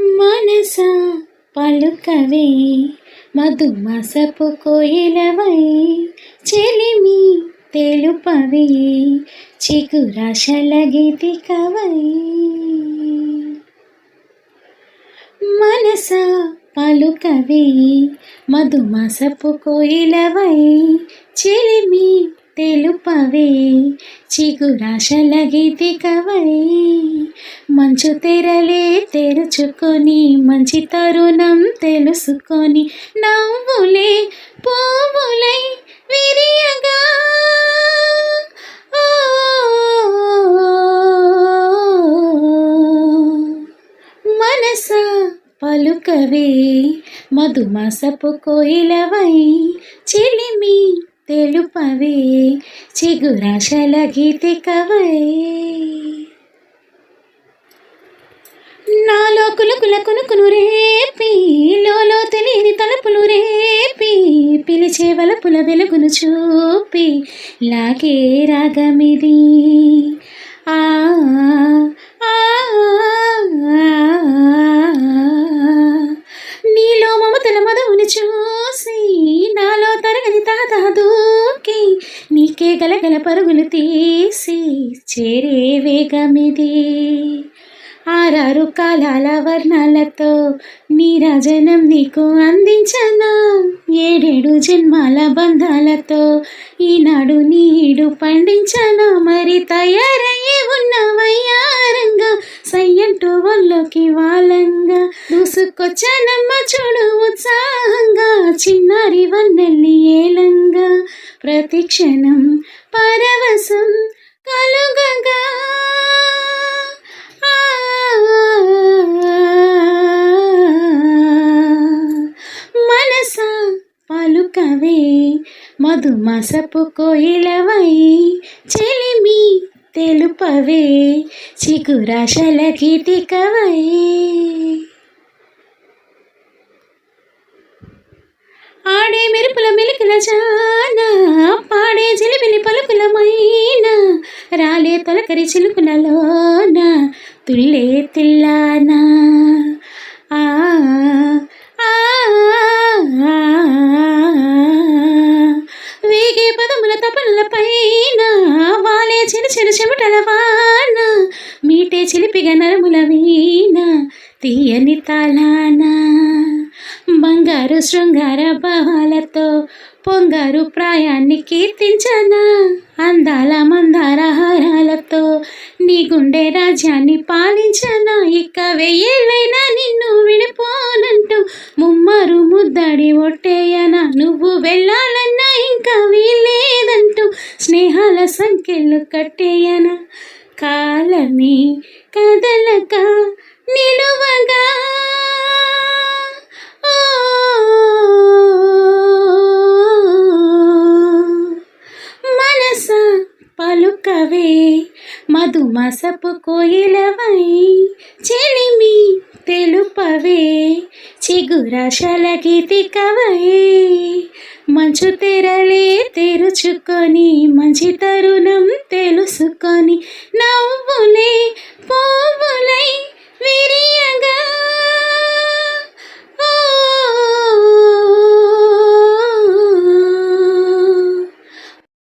మనస పలుకవే మధుమసపు కోయిలవై చెలిమి తెలుపవే చిగురాశల గీతికవై. మనస పలుకవే మధుమసపు కోయిలవై చెలిమి తెలుపవే చిగురాశల కవై మంచు తెరలే తెరుచుకొని మంచి తరుణం తెలుసుకొని నవ్వులే పువ్వులై విరియగా. ఓ, మనస పలుకవే మధుమాసపు కోయిలవై పవే చిగురాశల గీతికవై నాలో కులకుల కొనుకును రేపి లోలో తెలియని తలుపులు రేపి పిలిచే వలపుల వెలుగును చూపి లాగే రాగమిది. ఆ, నీకే గలగల పరుగులు తీసి చేరే వేగమిది. ఆరారు కాలాల వర్ణాలతో నీరాజనం నీకు అందించనా. ఏడేడు జన్మాల బంధాలతో ఈనాడు నీడు పండించనా. మరి తయారయ్యి ఉన్నవయ్యారంగా సయ్యంటూ ఒళ్ళోకి వా దూసుకొచ్చానమ్మ చూడు ఉత్సాహంగా చిన్నారి వన్నెల్లి ఏలంగా ప్రతి క్షణం పరవశం కలుగగా. మనస పలుకవే మధుమసపు కోయిలవై చెలిమి తెలుపవే చిగురాశల గీతికవై పాడే మెరుపుల మెలుకుల జాన పాడే జిలిబిలి పలుకులమైన రాలే తొలకరి చిలుకులలోన తుల్లే తిల్లానా. ఆ వేగే పదముల తపనల పైన వాలే చిరు చిరు చెమటల వాన మీటే చిలిపిగా నరముల వీణ తీయని తలానా. శృంగార భావాలతో పొంగారు ప్రాయాన్ని కీర్తించనా. అందాల మందార హారాలతో నీ గుండె రాజ్యాన్ని పాలించనా. ఇక వెయ్యేళ్ళైనా నిన్ను విడిపోనంటూ ముమ్మరు ముద్దడి ఒట్టేయనా. నువ్వు వెళ్ళాలన్నా ఇంకా వీల్లేదంటూ స్నేహాల సంఖ్యలు కట్టేయనా. కాలమే కదలక నిలువగా పలుకవే మధుమసపు కోయిలవై చెలిమి తెలుపవే చిగురాశలకి కవై మంచు తెరలే తెరుచుకొని మంచి తరుణం తెలుసుకొని నవ్వులే పోవులై విరియగా